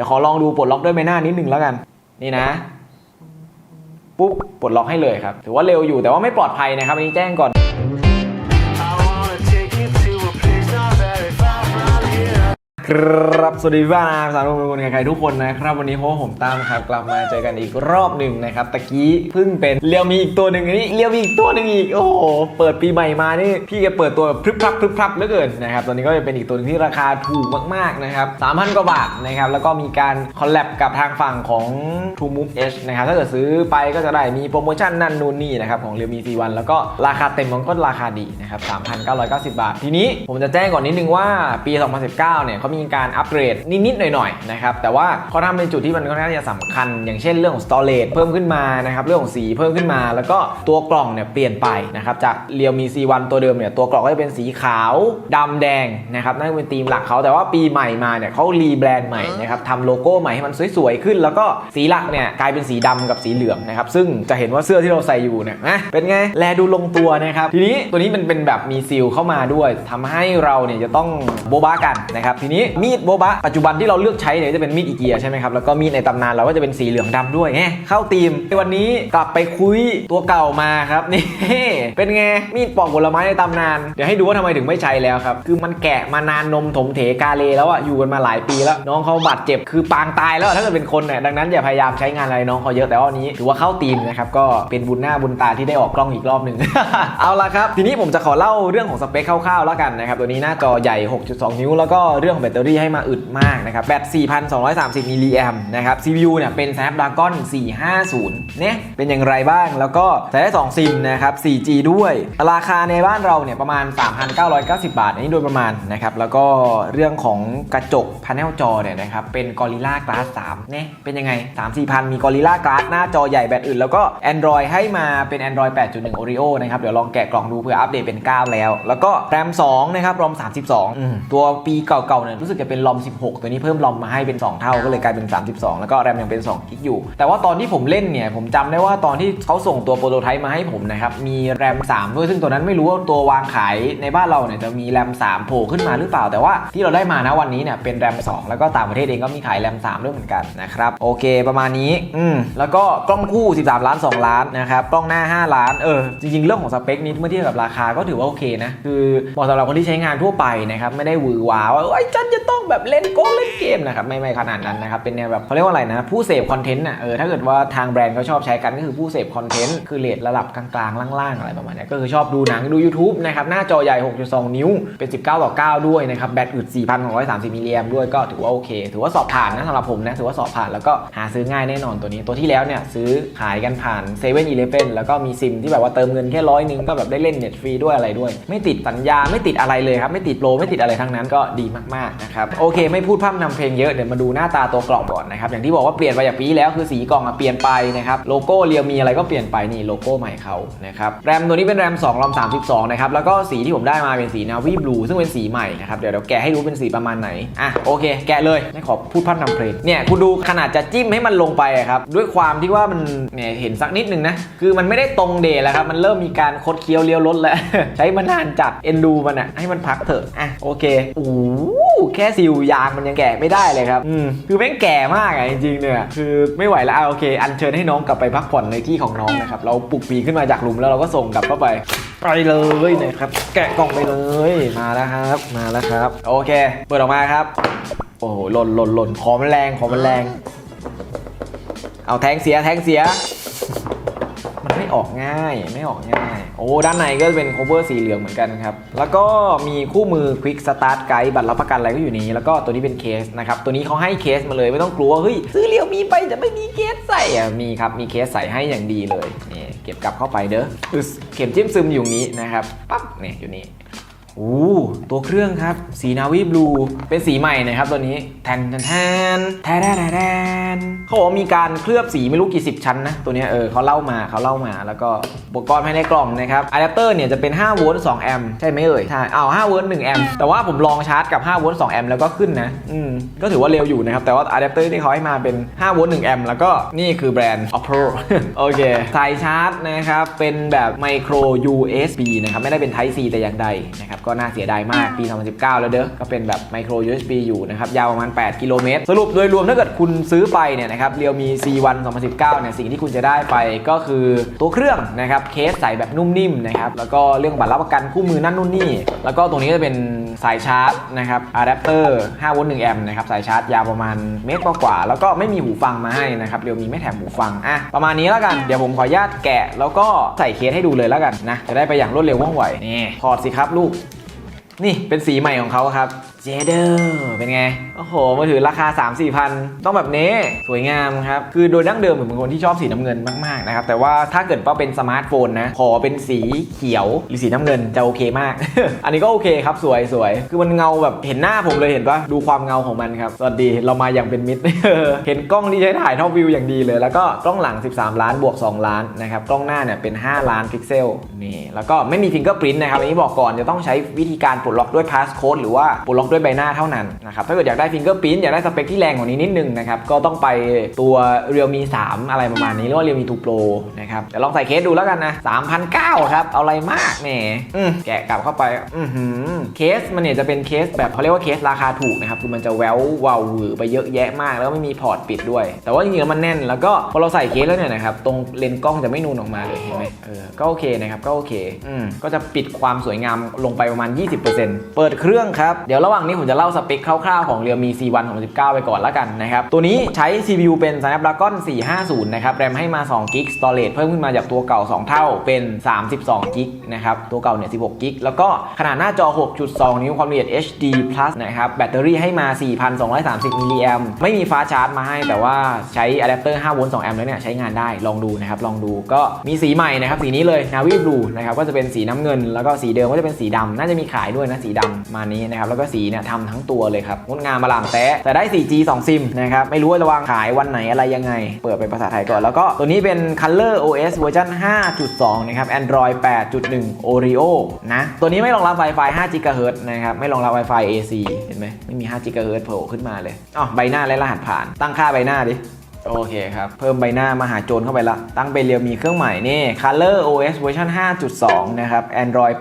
ดี๋ยวขอลองดูปลดล็อกด้วยใบหน้านิดนึงแล้วกัน นี่นะ ปุ๊บปลดล็อกให้เลยครับ ถือว่าเร็วอยู่แต่ว่าไม่ปลอดภัยนะครับอันนี้แจ้งก่อน ครับ สวัสดีพี่บ้านอาสารวมคนใครๆทุกคนนะครับ วันนี้พว่าผมตามครับกลับมาเจอกันอีกรอบหนึ่งนะครับตะกี้เพิ่งเป็นเรียวมีอีกตัวหนึ่งนี้เรียวมีอีกตัวหนึ่งอีกโอ้โหเปิดปีใหม่มานี่พี่แกเปิดตัวแบบพรึบพรับพรึบพรับเหลือเกินนะครับตอนนี้ก็จะเป็นอีกตัวหนึงที่ราคาถูกมากๆนะครับ3,000กว่าบาทนะครับแล้วก็มีการคอลแลบกับทางฝั่งของ True Move H นะครับถ้าเกิดซื้อไปก็จะได้มีโปรโมชั่นนั่นนู่นนี่นะครับของเรียวมี C1 แล้วก็ราคาเต็มมันก็ราคาดีนะครับ3,990 บาท ทีนี้ผมจะแจ้งก่อนนิดนึงว่าปี 2019 เนี่ยเขามีีการอัปเกรดนิดๆหน่อยๆนะครับแต่ว่าเขาทำในจุดที่มันค่อนข้าจะสำคัญ อย่างเช่นเรื่องของ storage เพิ่มขึ้นมานะครับเรื่องของสีเพิ่มขึ้นมา แล้วก็ตัวกล่องเนี่ยเปลี่ยนไปนะครับจากเรียวมี C1 ตัวเดิมเนี่ยตัวกล่องก็จะเป็นสีขาวดำแดงนะครับนั่นเป็นธีมหลักเขาแต่ว่าปีใหม่มาเนี่ยเขารีแบรนด์ใหม่นะครับทำโลโก้ใหม่ให้มันสวยๆขึ้น แล้วก็สีหลักเนี่ยกลายเป็นสีดำกับสีเหลืองนะครับซึ่งจะเห็นว่าเสื้อที่เราใส่อยู่เนี่ยนะเป็นไงแลดูลงตัวนะครับทีนี้ตัวนี้มันเป็นแบบมีซีลเข้ามาด้วยทำให้เราเนี่ยจะต้องโบบะกันนะครับทีนี้มีดโบบะปัจจุบันที่เราเลือกใช้เนี่ยจะเป็นมีดอีเกียใช่ไหมครับแล้วก็มีดในตำนานเราก็จะเป็นสีเหลืองดำด้วยไงเข้าธีมวันนี้กลับไปคุยตัวเก่ามาครับนี่เป็นไงมีดปอกผลไม้ในตำนาน เดี๋ยวให้ดูว่าทำไมถึงไม่ใช้แล้วครับ คือมันแกะมานานนมถมเถกาเลแล้วอะอยู่กันมาหลายปีแล้ว น้องเขาบาดเจ็บคือปางตายแล้วถ้าเกิดเป็นคนเนี่ยดังนั้นอย่าพยายามใช้งานอะไรน้องเขาเยอะแต่ว่านี้ถือว่าเข้าธีมนะครับก็เป็นบุญหน้าบุญตาที่ได้ออกกล้องอีกรอบหนึ่งเอาละครับ ทีนี้ผมจะขอเล่าเรื่องของสเปคคร่าวๆแล้วกันนะครับตัวนี้หน้าจอใหญ่ 6.2 นิ้วแล้วก็เรื่องของตเตอรี่ให้มาอึดมากนะครับแบต 4,230มิลลิแอมนะครับ CPU เนี่ยเป็น Snapdragon 450 เนี่ย เป็นอย่างไรบ้าง แล้วก็ใช้ได้ 2 ซิมนะครับ 4G ด้วย ราคาในบ้านเราเนี่ยประมาณ 3,990 บาท อันนี้โดยประมาณนะครับ แล้วก็เรื่องของกระจกพาเนลจอเนี่ยนะครับ เป็น Gorilla Glass 3 เนี่ย เป็นยังไง 3 4พันมี Gorilla Glass หน้าจอใหญ่แบตอื่น แล้วก็ Android ให้มาเป็น Android 8.1 Oreo นะครับ เดี๋ยวลองแกะกล่องดูเพื่ออัปเดตเป็น 9 แล้ว แล้วก็ RAM 2 นะครับ ROM 32อมตัวปีเก่าๆเนี่ยรู้สึกจะเป็น ROM 16 ตัวนี้เพิ่ม ROM มาให้เป็น 2 เท่าก็เลยกลายเป็น 32 แล้วก็ RAM ยังเป็น2กิกอยู่ แต่ว่าตอนที่ผมเล่นเนี่ย ผมจำได้ว่าตอนที่เขาส่งตัวโปรโตไทป์มาให้ผมนะครับ มี RAM 3ด้วยซึ่งตัวนั้นไม่รู้ว่าตัววางขายในบ้านเราเนี่ยจะมี RAM 3โผล่ขึ้นมาหรือเปล่า แต่ว่าที่เราได้มานะวันนี้เนี่ยเป็น RAM 2แล้วก็ต่างประเทศเองก็มีขาย RAM 3ด้วยเหมือนกันนะครับโอเค ประมาณนี้อืมแล้วก็กล้องคู่ 13 ล้าน 2 ล้านนะครับกล้องหน้า 5 ล้านเออจริงๆเรื่องของสเปคนี้เมื่อเทียบกับราคาก็ถือว่าโอเคนะคือเหมาะสำหรับคนที่ใช้งานทั่วไปนะครับไม่ได้หวือหวาว่าไอ้ยฉันจะต้องแบบเล่นโก้เล่นเกมนะครับไม่ไม่ขนาดนั้นนะครับเป็นแนวแบบเขาเรียกว่าอะไรนะ ผู้เสพคอนเทนต์น่ะเออถ้าเกิดว่าทางแบรนด์เขาชอบใช้กันก็คือผู้เสพคอนเทนต์คือเลทระดับกลางๆล่างๆอะไรประมาณนี้ก็คือชอบดูหนังดู YouTube นะครับหน้าจอใหญ่ 6.2 นิ้วเป็น 19ต่อ9ด้วยนะครับแบตอึด 4,230มิลลิแอมด้วยก็ถือว่าโอเค ถือว่าสอบผ่านนะสำหรับผมนะถือว่าสอบผ่านแล้วก็หาซื้อง่ายแน่นอนตัวนี้ตัวที่แล้วเนี่ยซื้อขายกันผ่าน7 e เ e ่ e อแล้วก็มีซิมที่แบบว่าเติมเงินแค่ร้อยนึงก็แบบได้เล่นเน็ตฟรีด้วยอะไรด้วย ไม่ติดสัญญาไม่ติดอะไรเลยครับไม่ติดโปรไม่ติดอะไรทั้งนั้นก็ดีมากๆนะครับโอเค ไม่พูดพร่ำนำเพลงเยอะเดี๋ยวมาดูหน้าตาตัวกล่องก่อนนะครับอย่างที่บอกว่าเปลี่ยนไปจากปีแล้วคือสีกล่องอะเปลี่ยนไปนะครับโลโก้เรียวมีอะไรก็เปลี่ยนไปนี่โลโก้ใหม่เขานะครับแรมตัวนี้เป็นแรม2รอม32นะครับแล้วก็สีที่ผมได้มาเป็นสีนาวีบลูซึ่งเป็นสีใหม่นะครับเดี๋ยวเดี๋ยวแกะให้รู้เป็นสีประมาณไหนอะโอเค แกะเลยไม่ขอพูดพร่ำนำเพลงเนี่ยคุณดูขนาดจะจิ้มให้มันลงไปครับด้วยความที่ว่ามันเนี่ยเห็นสักนิดนึงนะคือมันไม่ได้ตรงเดย์แล้วครับมันเริ่มมีการคดเคี้ยวเลี้ยวรถแล้วใช้มานานจัดเอ็นดูมันอะให้มันพักเถอะอะโอเคโอ้ แค่ซิลยางมันยังแกะไม่ได้เลยครับ อืมคือแม่งแก่มากอะจริงๆเนี่ยคือไม่ไหวแล้วอะโอเค อันเชิญให้น้องกลับไปพักผ่อนในที่ของน้องนะครับ เราปลุกปีขึ้นมาจากหลุมแล้วเราก็ส่งกลับเข้าไปไปเลยนะครับ แกะกล่องไปเลยมาแล้วครับ มาแล้วครับ โอเค เปิดออกมาครับ โอ้โหหล่นหล่นหล่นขอมันแรงขอมันแรง เอาแทงเสียแทงเสียมัน ไม่ออกง่ายไม่ออกง่าย โอ้ด้านในก็เป็น cover สีเหลืองเหมือนกันครับ แล้วก็มีคู่มือ quick start guide บัตรรับประกันอะไรก็อยู่นี้ แล้วก็ตัวนี้เป็นเคสนะครับ ตัวนี้เขาให้เคสมาเลยไม่ต้องกลัวเฮ้ยซื้อเรียวมีไปจะไม่มีเคสใส่อะมีครับมีเคสใส่ให้อย่างดีเลยนี่เก็บกลับเข้าไปเด้อเข็มจิ้มซึมอยู่นี้นะครับปั๊บเนี่ยอยู่นี้ โอ้ตัวเครื่องครับ สีนาวีบลู เป็นสีใหม่นะครับตัวนี้แทนแทนแทนแทนแทนแทนเขาบอกมีการเคลือบสีไม่รู้กี่สิบชั้นนะ ตัวนี้เออเขาเล่ามาเขาเล่ามา แล้วก็อุปกรณ์ภายในกล่องนะครับอะแดปเตอร์เนี่ยจะเป็น 5 โวลต์ 2 แอมป์ใช่ไหมเอ่ย ใช่เอา5โวลต์ 1 แอมป์ แต่ว่าผมลองชาร์จกับ 5 โวลต์ 2 แอมป์แล้วก็ขึ้นนะ อืม ก็ถือว่าเร็วอยู่นะครับ แต่ว่าอะแดปเตอร์ที่เขาให้มาเป็น 5 โวลต์ 1 แอมป์ แล้วก็นี่คือแบรนด์ Oppo โอเค สายชาร์จนะครับ เป็นแบบไมโคร USB นะครับ ไม่ได้เป็น Type C แต่อย่างใดนะครับก็น่าเสียดายมากปี 2019 แล้วเด้อก็เป็นแบบ micro USB อยู่นะครับยาวประมาณ 8 กิโลเมตร สรุปโดยรวมถ้าเกิดคุณซื้อไปเนี่ยนะครับเรียวมี C1 2019 เนี่ยสิ่งที่คุณจะได้ไปก็คือตัวเครื่องนะครับเคสใส่แบบนุ่มนิ่มนะครับแล้วก็เรื่องบัตรรับประกันคู่มือนั่นนู่นนี่ แล้วก็ตรงนี้จะเป็นสายชาร์จนะครับอะแดปเตอร์5โวลต์1แอมป์นะครับสายชาร์จยาวประมาณเมตรกว่าๆแล้วก็ไม่มีหูฟังมาให้นะครับเรียวมีไม่แถมหูฟังอะประมาณนี้แล้วกันเดี๋ยวผมขออนุญาตแกะ แล้วก็ใส่เคสให้ดูเลยแล้วกันนะจะได้ไปอย่างรวดเร็วว่องไวนี่ถอดสิครับลูก นี่เป็นสีใหม่ของเขาครับ เจเดอร์เป็นไง โอ้โหมือถือราคา 3 4พันต้องแบบนี้ สวยงามครับ คือโดยดั้งเดิมผมเป็นคนที่ชอบสีน้ำเงินมากๆนะครับ แต่ว่าถ้าเกิดว่าเป็นสมาร์ทโฟนนะ ขอเป็นสีเขียวหรือสีน้ำเงินจะโอเคมาก อันนี้ก็โอเคครับ สวยสวย คือมันเงาแบบเห็นหน้าผมเลยเห็นปะดูความเงาของมันครับ สวัสดีเรามาอย่างเป็นมิตร เห็นกล้องที่ใช้ถ่ายท็อปวิวอย่างดีเลย แล้วก็กล้องหลัง 13 ล้านบวก 2 ล้านนะครับ กล้องหน้าเนี่ยเป็น 5 ล้านพิกเซล นี่ แล้วก็ไม่มีฟิงเกอร์ i n t นะครับ อันนี้บอกก่อนจะต้องใช้วิธีการปลดล็อกด้วยพาสโค้ดหรือว่าปลดล็อกด้วยใบหน้าเท่านั้นนะครับถ้าเกิดอยากได้ฟิงเกอร์ i n t อยากได้สเปคที่แรงกว่านี้นิดนึงนะครับก็ต้องไปตัว Realme 3อะไรประมาณนี้หรือว่า Realme 2 Pro นะครับเดี๋ยวลองใส่เคสดูแล้วกันนะ3,900ครับเอาอะไรมากแหมแกะกลับเข้าไปอือหือเคสมันเนี่ยจะเป็นเคสแบบเขาเรียกว่าเคสราคาถูกนะครับคือมันจะแวววาวหวือไปเยอะแยะมาก แล้วไม่มีพอร์ตปิดด้วย แต่ว่าจริงๆแล้วมันแน่นแล้วก็พอเราใส่เคสแล้วเนี่ยนะครับตรงเลนส์กล้องจะไม่นูนออกมาเลยเห็นไหมเออก็โอเคนะครับก็โอเคอืมก็จะปิดความสวยงามลงไปประมาณ 20%เปิดเครื่องครับเดี๋ยวระหว่างนี้ผมจะเล่าสเปคคร่าวๆของ Realme C1 2019 ไปก่อนแล้วกันนะครับ ตัวนี้ใช้ CPU เป็น Snapdragon 450 นะครับ แรมให้มา 2 g b Storage เพิ่มขึ้นมาจากตัวเก่า 2 เท่าเป็น 32 g b นะครับ ตัวเก่าเนี่ย 16 g b แล้วก็ขนาดหน้าจอ 6.2 นิ้วความละเอียด HD Plus นะครับ แบตเตอรี่ให้มา 4,230 มิลลิแอมไม่มีฟ้าชาร์จมาให้แต่ว่าใช้อะแดปเตอร์5โวลต์2แอมป์แล้วเนี่ยใช้งานได้ลองดูนะครับลองดูก็มีสีใหม่นะครับสีนี้เลย Navy Blue นะครับก็จะเป็นสีน้ำเงิน แล้วก็สีเดิมก็จะเป็นสีดำน่าจะมีขายด้วยนะสีดำมานี้นะครับแล้วก็สีเนี่ยทำทั้งตัวเลยครับงดงามมาลางแต๊ะแต่ได้ 4G 2 ซิมนะครับไม่รู้ว่าจะวางขายวันไหนอะไรยังไง เปิดเป็นภาษาไทยก่อน แล้วก็ตัวนี้เป็น Color OS เวอร์ชัน5.2 นะครับ Android 8.1 Oreo นะ ตัวนี้ไม่รองรับ Wi-Fi 5 GHz นะครับ ไม่รองรับ Wi-Fi AC เห็นไหมไม่มี 5 GHz โผล่ขึ้นมาเลยอ๋อใบหน้าและรหัสผ่านตั้งค่าใบหน้าดิ โอเคครับ เพิ่มใบหน้ามาหาโจรเข้าไปละ ตั้งเป็นเรียวมีเครื่องใหม่นี่ Color OS เวอร์ชัน5.2 นะครับ Android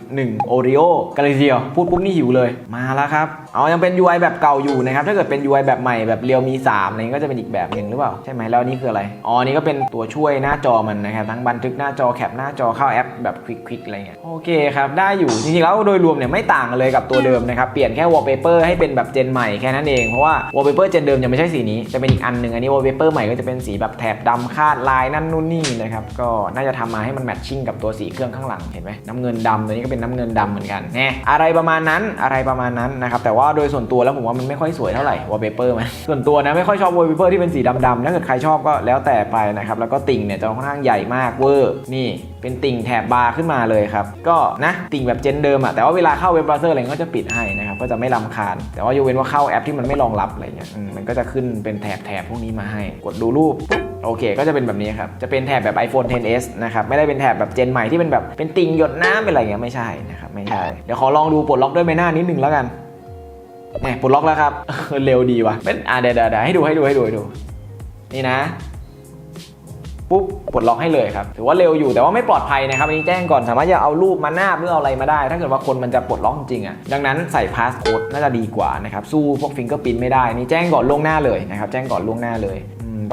8.1 Oreo กันเลยทีเดียว พูดปุ๊บนี่หิวเลย มาแล้วครับ เอายังเป็น UI แบบเก่าอยู่นะครับ ถ้าเกิดเป็น UI แบบใหม่แบบเรียวมี3อะไรนี้ก็จะเป็นอีกแบบหนึ่งหรือเปล่า ใช่ไหมแล้วนี่คืออะไร อ๋อนนี่ก็เป็นตัวช่วยหน้าจอมันนะครับ ทั้งบันทึกหน้าจอแคปหน้าจอเข้าแอปแบบควิกๆอะไรเงี้ย โอเคครับ ได้อยู่ จริงๆแล้วโดยรวมเนี่ยไม่ต่างกันเลยกับตัวเดิมนะครับ เปลี่ยนแค่ wallpaper ให้เป็นแบบเจนใหม่แค่นั้นเอง เพราะว่า wallpaper เจนเดิมยังไม่ใช่สีนี้ จะเป็นอีกอันหนึ่งอันนี้ wallpaper เปอร์ใหม่ก็จะเป็นสีแบบแถบดำคาดลายนั่นนู่นนี่นะครับก็น่าจะทำมาให้มันแมทชิ่งกับตัวสีเครื่องข้างหลังเห็นไหมน้ำเงินดำตัวนี้ก็เป็นน้ำเงินดำเหมือนกันแน่อะไรประมาณนั้นอะไรประมาณนั้นนะครับแต่ว่าโดยส่วนตัวแล้วผมว่ามันไม่ค่อยสวยเท่าไหร่วอลเปเปอร์มันส่วนตัวนะไม่ค่อยชอบวอลเปเปอร์ที่เป็นสีดำๆถ้าเกิดใครชอบก็แล้วแต่ไปนะครับแล้วก็ติ่งเนี่ยจะค่อนข้างใหญ่มากเวอร์นี่ เป็นติ่งแถบบาร์ขึ้นมาเลยครับ ก็นะติ่งแบบเจนเดิมอะแต่ว่าเวลาเข้าเว็บเบราว์เซอร์อะไรก็จะปิดให้นะครับ ก็จะไม่ลำคาญ แต่ว่ายกเว้นว่าเข้าแอปที่มันไม่รองรับอะไรเงี้ยอืมมันก็จะขึ้นเป็นแถบแถบพวกนี้มาให้ กดดูรูปปุ๊บโอเค ก็จะเป็นแบบนี้ครับ จะเป็นแถบแบบ iPhone 10s นะครับ ไม่ได้เป็นแถบแบบเจนใหม่ที่เป็นแบบเป็นติ่งหยดน้ำเป็นอะไรเงี้ยไม่ใช่นะครับ ไม่ใช่ เดี๋ยวขอลองดูปลดล็อกด้วยใบหน้านิดนึงแล้วกันเนี่ยปลดล็อกแล้วครับ เร็วดีว่ะเป็นอะเดี๋ยวเดี๋ยวเดี๋ยวให้ดูให้ดูให้ดูให้ดู นี่นะ ปุ๊บปลดล็อกให้เลยครับถือว่าเร็วอยู่แต่ว่าไม่ปลอดภัยนะครับอันนี้แจ้งก่อนสามารถจะเอารูปมาหน้าบหรือเอาอะไรมาได้ ถ้าเกิดว่าคนมันจะปลดล็อกจริงอะดังนั้นใส่พาสโค้ดน่าจะดีกว่านะครับสู้พวกฟิงเกอร์พินไม่ได้นี่แจ้งก่อนล่วงหน้าเลยนะครับแจ้งก่อนล่วงหน้าเลย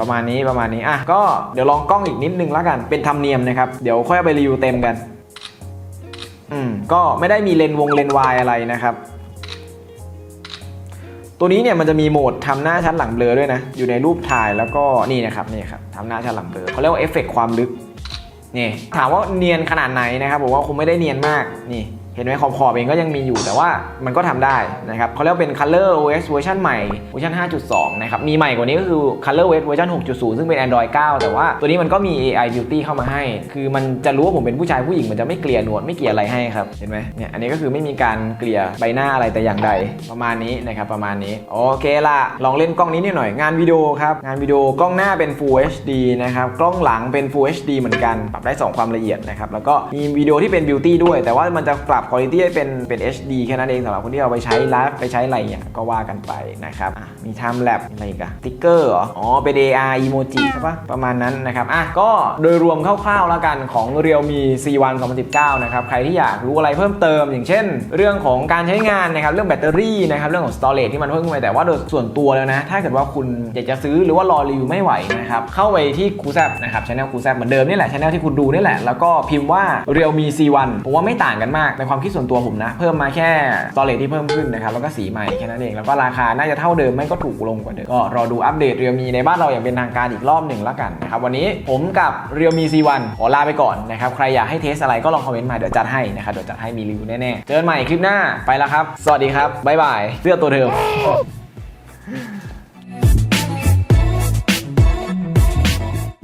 ประมาณนี้ประมาณนี้อะก็เดี๋ยวลองกล้องอีกนิดนึงแล้วกันเป็นธรรมเนียมนะครับเดี๋ยวค่อยไปรีวิวเต็มกันอืมก็ไม่ได้มีเลนวงเลนวายอะไรนะครับ ตัวนี้เนี่ยมันจะมีโหมดทำหน้าชั้นหลังเบลอด้วยนะ อยู่ในรูปถ่ายแล้วก็นี่นะครับนี่ครับทำหน้าชั้นหลังเบลอเขาเรียกว่าเอฟเฟกต์ความลึกนี่ถามว่าเนียนขนาดไหนนะครับผมว่าคงไม่ได้เนียนมากนี่ ห็นไหมขอบขอบๆเองก็ยังมีอยู่แต่ว่ามันก็ทำได้นะครับเขาเรียกเป็น Color OS เวอร์ชันใหม่เวอร์ชัน5.2 นะครับ มีใหม่กว่านี้ก็คือ Color OS เวอร์ชัน6.0 ซึ่งเป็น Android 9 แต่ว่าตัวนี้มันก็มี AI Beauty เข้ามาให้ คือมันจะรู้ว่าผมเป็นผู้ชายผู้หญิงมันจะไม่เกลี่ยหนวดไม่เกลี่ยอะไรให้ครับ เห็นไหมเนี่ยอันนี้ก็คือไม่มีการเกลี่ยใบหน้าอะไรแต่อย่างใดประมาณนี้นะครับประมาณนี้โอเคละลองเล่นกล้องนี้นิดหน่อยงานวิดีโอครับงานวิดีโอกล้องหน้าเป็น Full HD นะครับกล้องหลังเป็น Full HD เหมือนกันปรับได้สองความละเอียดนะครับแล้วก็มีวิดีโอที่เป็น Beauty ด้วย แต่ว่ามันจะปรับคุณภาพให้เป็นเป็น HD แค่นั้นเองสำหรับคนที่เอาไปใช้ไลฟ์ไปใช้อะไรเนี่ยก็ว่ากันไปนะครับมี Time Lab อะไรกันติ๊กเกอร์เหรอ อ๋อ เป็น AR emoji ใช่ปะประมาณนั้นนะครับ อะ ก็โดยรวมคร่าวๆแล้วกันของ Realme C1 2019 นะครับ ใครที่อยากรู้อะไรเพิ่มเติม อย่างเช่น เรื่องของการใช้งานนะครับ เรื่องแบตเตอรี่นะครับ เรื่องของ storage ที่มันเพิ่มขึ้นไป แต่ว่าโดยส่วนตัวแล้วนะ ถ้าเกิดว่าคุณอยากจะซื้อหรือว่ารอรีวิวไม่ไหวนะครับ เข้าไปที่คูแซบนะครับช anel คูแซบเหมือนเดิมนี่แหละช anel ที่คุณดูนี่แหละ แล้วก็พิมพ์ว่า Realme C1 ผมว่าไม่ต่างกันมากในความคิดส่วนตัวผมนะ เพิ่มมาแค่ storage ที่เพิ่มขึ้นนะครับแล้วก็สีใหม่แค่นั้นเองแล้วก็ราคาน่าจะเท่าเดิมไม่ก็ถูกลงกว่าเดิมก็รอดูอัปเดต Realme ในบ้านเราอย่างเป็นทางการอีกรอบหนึ่งแล้วกันนะครับวันนี้ผมกับ Realme C1 ขอลาไปก่อนนะครับใครอยากให้เทสอะไรก็ลองคอมเมนต์มาเดี๋ยวจัดให้นะครับเดี๋ยวจัดให้มีรีวิวแน่ๆเจอกันใหม่คลิปหน้าไปแล้วครับ สวัสดีครับบ๊ายบายเสื้อตัวเดิม